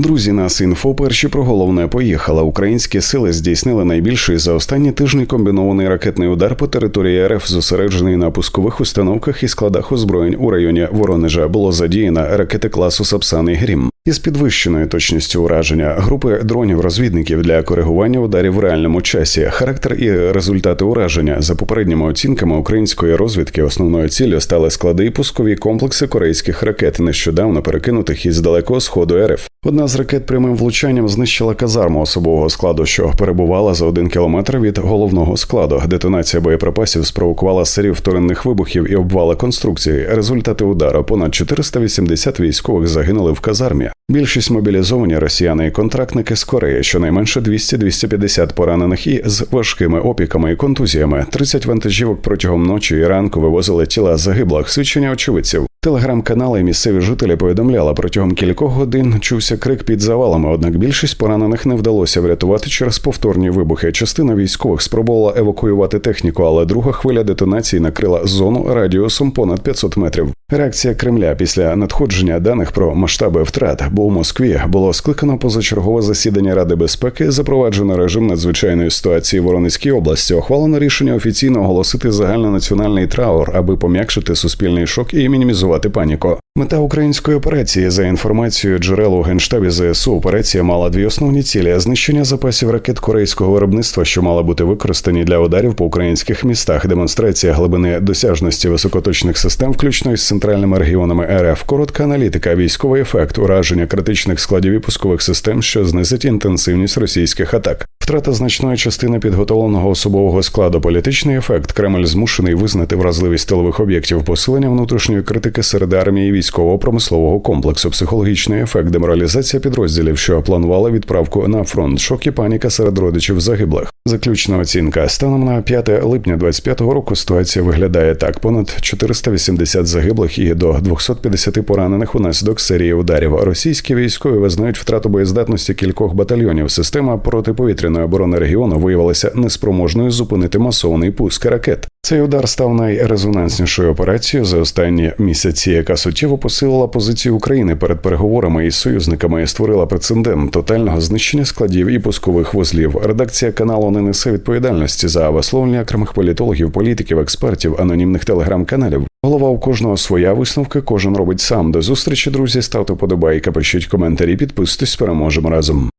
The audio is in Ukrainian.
Друзі, нас інфо перші про головне поїхала. Українські сили здійснили найбільший за останні тижні комбінований ракетний удар по території РФ, зосереджений на пускових установках і складах озброєнь у районі Воронежа. Було задіяно ракети класу Сапсан і Грім. Із підвищеною точністю ураження групи дронів-розвідників для коригування ударів в реальному часі, характер і результати ураження за попередніми оцінками української розвідки. Основною ціллю стали склади і пускові комплекси корейських ракет, нещодавно перекинутих із далекого сходу РФ. Одна з ракет прямим влучанням знищила казарму особового складу, що перебувала за один кілометр від головного складу. Детонація боєприпасів спровокувала серію вторинних вибухів і обвали конструкції. Результати удару понад 480 військових загинули в казармі. Більшість мобілізовані росіяни і контрактники з Кореї, щонайменше 200-250 поранених і з важкими опіками і контузіями. 30 вантажівок протягом ночі і ранку вивозили тіла загиблих. Свідчення очевидців. Телеграм-канали місцеві жителі повідомляли протягом кількох годин чувся крик під завалами. Однак більшість поранених не вдалося врятувати через повторні вибухи. Частина військових спробувала евакуювати техніку, але друга хвиля детонації накрила зону радіусом понад 500 метрів. Реакція Кремля після надходження даних про масштаби втрат, бо у Москві було скликано позачергове засідання Ради безпеки, запроваджено режим надзвичайної ситуації в Воронезькій області. Ухвалено рішення офіційно оголосити загальнонаціональний траур, аби пом'якшити суспільний шок і мінімізувати паніку. Мета української операції за інформацією джерел у генштабі ЗСУ. Операція мала дві основні цілі: знищення запасів ракет корейського виробництва, що мали бути використані для ударів по українських містах, демонстрація глибини досяжності високоточних систем, включно із центральними регіонами РФ, коротка аналітика, військовий ефект, ураження критичних складів і пускових систем, що знизить інтенсивність російських атак. Втрата значної частини підготовленого особового складу, політичний ефект. Кремль змушений визнати вразливість тилових об'єктів, посилення внутрішньої критики серед армії, військово-промислового комплексу, психологічний ефект, деморалізація підрозділів, що планували відправку на фронт, шок і паніка серед родичів загиблих. Заключна оцінка станом на 5 липня 2025 року. Ситуація виглядає так: понад 480 загиблих і до 250 поранених унаслідок серії ударів. Російські військові визнають втрату боєздатності кількох батальйонів. Система протиповітряної оборони регіону виявилася неспроможною зупинити масований пуск ракет. Цей удар став найрезонанснішою операцією за останні місяці, яка суттєво посилила позицію України перед переговорами із союзниками і створила прецедент тотального знищення складів і пускових вузлів. Редакція каналу не несе відповідальності за висловлення окремих політологів, політиків, експертів, анонімних телеграм-каналів. Голова у кожного своя висновка, кожен робить сам. До зустрічі, друзі. Ставте подобайка, пишіть коментарі, підписуйтесь, переможемо разом.